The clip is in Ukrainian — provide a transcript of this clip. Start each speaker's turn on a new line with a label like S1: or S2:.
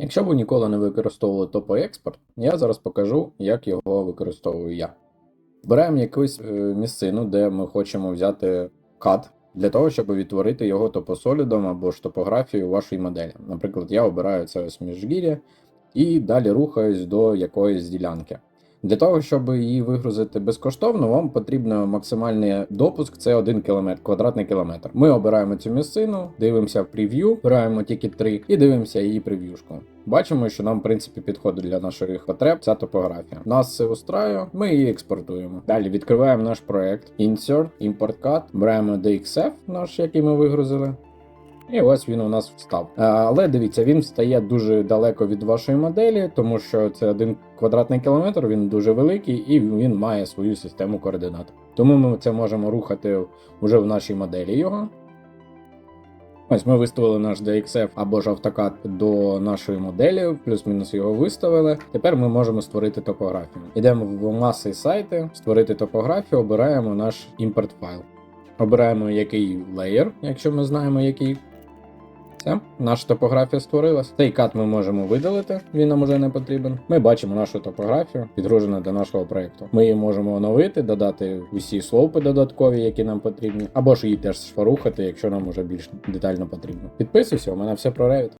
S1: Якщо ви ніколи не використовували топоекспорт, я зараз покажу, як його використовую я. Беремо якусь е, місцину, де ми хочемо взяти кат для того, щоб відтворити його топосолідом або ж топографією вашої моделі. Наприклад, я обираю це ось міжгір'я і далі рухаюсь до якоїсь ділянки. Для того, щоб її вигрузити безкоштовно, вам потрібно максимальний допуск це 1 км, квадратний кілометр. Ми обираємо цю місцину, дивимося в прев'ю, обираємо тільки 3 і дивимося її прев'юшку. Бачимо, що нам, в принципі, підходить для наших потреб ця топографія. Нас це устраює, ми її експортуємо. Далі відкриваємо наш проект Insert, Import Cut, беремо DXF, наш, який ми вигрузили. І ось він у нас встав. Але дивіться, він стає дуже далеко від вашої моделі, тому що це один квадратний кілометр, він дуже великий і він має свою систему координат. Тому ми це можемо рухати вже в нашій моделі його. Ось ми виставили наш DXF або ж автокад до нашої моделі, плюс-мінус його виставили. Тепер ми можемо створити топографію. Йдемо в маси сайти, створити топографію, обираємо наш імпорт файл. Обираємо який леєр, якщо ми знаємо який. Все, наша топографія створилась. Цей кат ми можемо видалити, він нам уже не потрібен. Ми бачимо нашу топографію, підгружену до нашого проєкту. Ми її можемо оновити, додати усі слоупи додаткові, які нам потрібні, або ж її теж шпарухати, якщо нам уже більш детально потрібно. Підписуйся, у мене все про Revit.